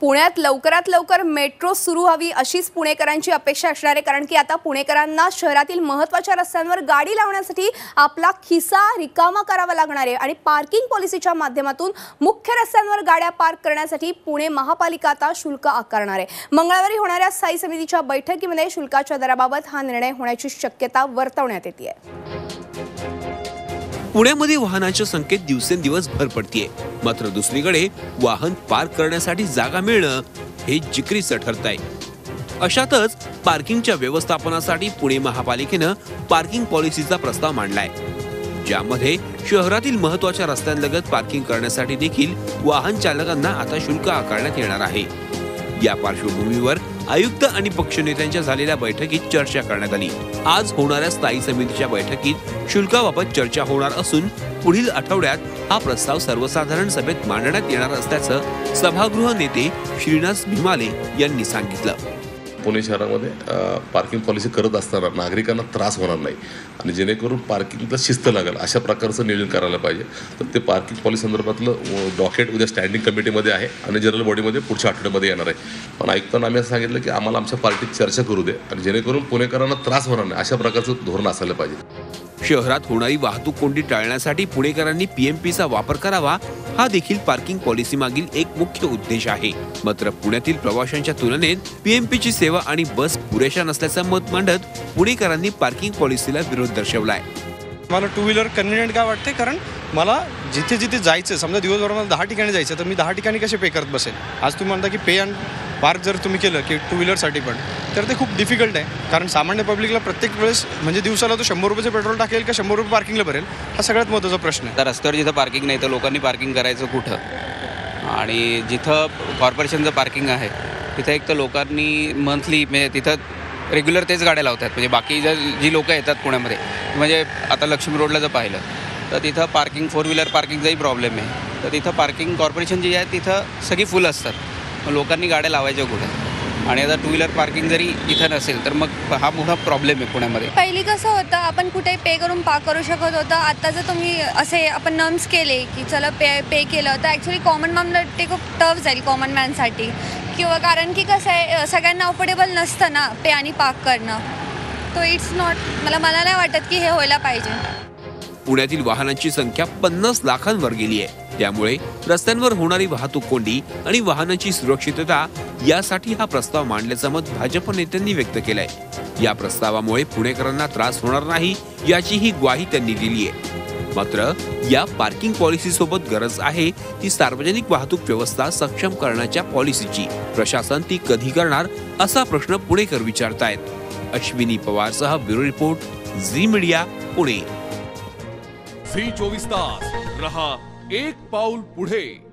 पुण्यात लवकरात लवकर मेट्रो सुरू हवी अशीच पुणेकरांची अपेक्षा असणार आहे कारण की आता पुणेकरांना शहरातील महत्त्वाच्या रस्त्यांवर गाडी लावण्यासाठी आपला खिसा रिकामा करावा लागणार आहे. आणि पार्किंग पॉलिसीच्या माध्यमातून मुख्य रस्त्यांवर गाड्या पार्क करण्यासाठी पुणे महापालिका आता शुल्क आकारणार आहे. मंगळवारी होणाऱ्या स्थायी समितीच्या बैठकीमध्ये शुल्काच्या दराबाबत हा निर्णय होण्याची शक्यता वर्तवण्यात येते आहे. पुण्यामध्ये वाहनांच्या संख्येत दिवसेंदिवस भर पडतीये. मात्र दुसरीकडे वाहन पार्क करण्यासाठी जागा मिळणं हे जिकरीचं ठरत आहे अशातच पार्किंगच्या व्यवस्थापनासाठी पुणे महापालिकेनं पार्किंग पॉलिसीचा प्रस्ताव मांडलाय. ज्यामध्ये शहरातील महत्त्वाच्या रस्त्यांलगत पार्किंग करण्यासाठी देखील वाहन चालकांना आता शुल्क आकारण्यात येणार आहे. या पार्श्वभूमीवर आयुक्त आणि पक्षनेत्यांच्या झालेल्या बैठकीत चर्चा करण्यात आली. आज होणाऱ्या स्थायी समितीच्या बैठकीत शुल्काबाबत चर्चा होणार असून पुढील आठवड्यात हा प्रस्ताव सर्वसाधारण सभेत मांडण्यात येणार असल्याचं सभागृह नेते श्रीनाथ भीमाले यांनी सांगितलं. पुणे शहरामध्ये पार्किंग पॉलिसी करत असताना नागरिकांना त्रास होणार नाही. आणि जेणेकरून पार्किंगला शिस्त लागेल अशा प्रकारचं नियोजन करायला पाहिजे. तर ते पार्किंग पॉलिसी संदर्भातलं डॉकेट उद्या स्टँडिंग कमिटीमध्ये आहे आणि जनरल बॉडीमध्ये पुढच्या आठवड्यामध्ये येणार आहे. पण ऐकताना आम्ही असं सांगितलं की आम्हाला आमच्या पार्टीत चर्चा करू दे आणि जेणेकरून पुणेकरांना त्रास होणार नाही अशा प्रकारचं धोरण असायला पाहिजे. शहरात होणारी वाहतूक कोंडी टाळण्यासाठी पुणेकरांनी पीएमपीचा वापर करावा हा देखील पार्किंग पॉलिसी मागील एक मुख्य उद्देश आहे. मात्र पुण्यातील प्रवाशांच्या तुलनेत पीएमपीची सेवा आणि बस पुरेशा नसल्याचं मत मांडत पुणेकरांनी पार्किंग पॉलिसीला विरोध दर्शवलाय. मला टू व्हीलर कन्व्हिनियंट का वाटते कारण मला जिथे जिथे जायचं समजा दिवसभर मला दहा ठिकाणी जायचं तर मी दहा ठिकाणी कसे पे करत बसेल आज तुम्ही म्हणता की पे अँड पार्क जर तुम्ही केलं की टू व्हीलरसाठी पण तर ते खूप डिफिकल्ट आहे. कारण सामान्य पब्लिकला प्रत्येक वेळेस म्हणजे दिवसाला तो शंभर रुपयाचं पेट्रोल टाकेल का शंभर रुपये पार्किंगला भरेल हा सगळ्यात महत्त्वाचा प्रश्न आहे. तर रस्त्यावर जिथं पार्किंग नाही तर लोकांनी पार्किंग करायचं कुठं? आणि जिथं कॉर्पोरेशनचं पार्किंग आहे तिथं एक तर लोकांनी मंथली म्हणजे तिथं रेग्युलर तेच गाड्या लावतात. म्हणजे बाकी जर जी लोकं येतात पुण्यामध्ये म्हणजे आता लक्ष्मी रोडला जर पाहिलं तर तिथं पार्किंग फोर व्हीलर पार्किंगचाही प्रॉब्लेम आहे. तर तिथं पार्किंग कॉर्पोरेशन जी आहे तिथं सगळी फुल असतात. मग लोकांनी गाड्या लावायच्या कुठं? आणि आता टू व्हीलर पार्किंग जरी इथं नसेल तर मग हा मोठा प्रॉब्लेम आहे पुण्यामध्ये. पहिली कसं होतं आपण कुठे पे करून पार्क करू शकत होतं. आता जर तुम्ही असे आपण नर्म्स केले की चला पे पे केलं तर ॲक्च्युली कॉमन मॅन ते खूप टफ जाईल कॉमन मॅनसाठी किंवा कारण की कसं आहे सगळ्यांना अफोर्डेबल नसतं ना पे आणि पार्क करणं. तो इट्स नॉट मला मला नाही वाटत की हे व्हायला पाहिजे. पुण्यातील वाहनांची संख्या पन्नास लाखांवर गेली आहे. त्यामुळे रस्त्यांवर होणारी वाहतूक कोंडी आणि वाहनांची सुरक्षितता यासाठी हा प्रस्ताव मांडल्याचं मत भाजप नेत्यांनी व्यक्त केलंय. या प्रस्तावामुळे पुणेकरांना त्रास होणार नाही याचीही ग्वाही त्यांनी दिली आहे मात्र या पार्किंग पॉलिसी सोबत गरज आहे ती सार्वजनिक वाहतूक व्यवस्था सक्षम करण्याच्या पॉलिसीची प्रशासन ती कधी करणार असा प्रश्न पुणेकर विचारतायत. Ashwini पवारसह bureau report Zee media Pune. Zee चोवीस तास. रहा एक पाऊल पुढे.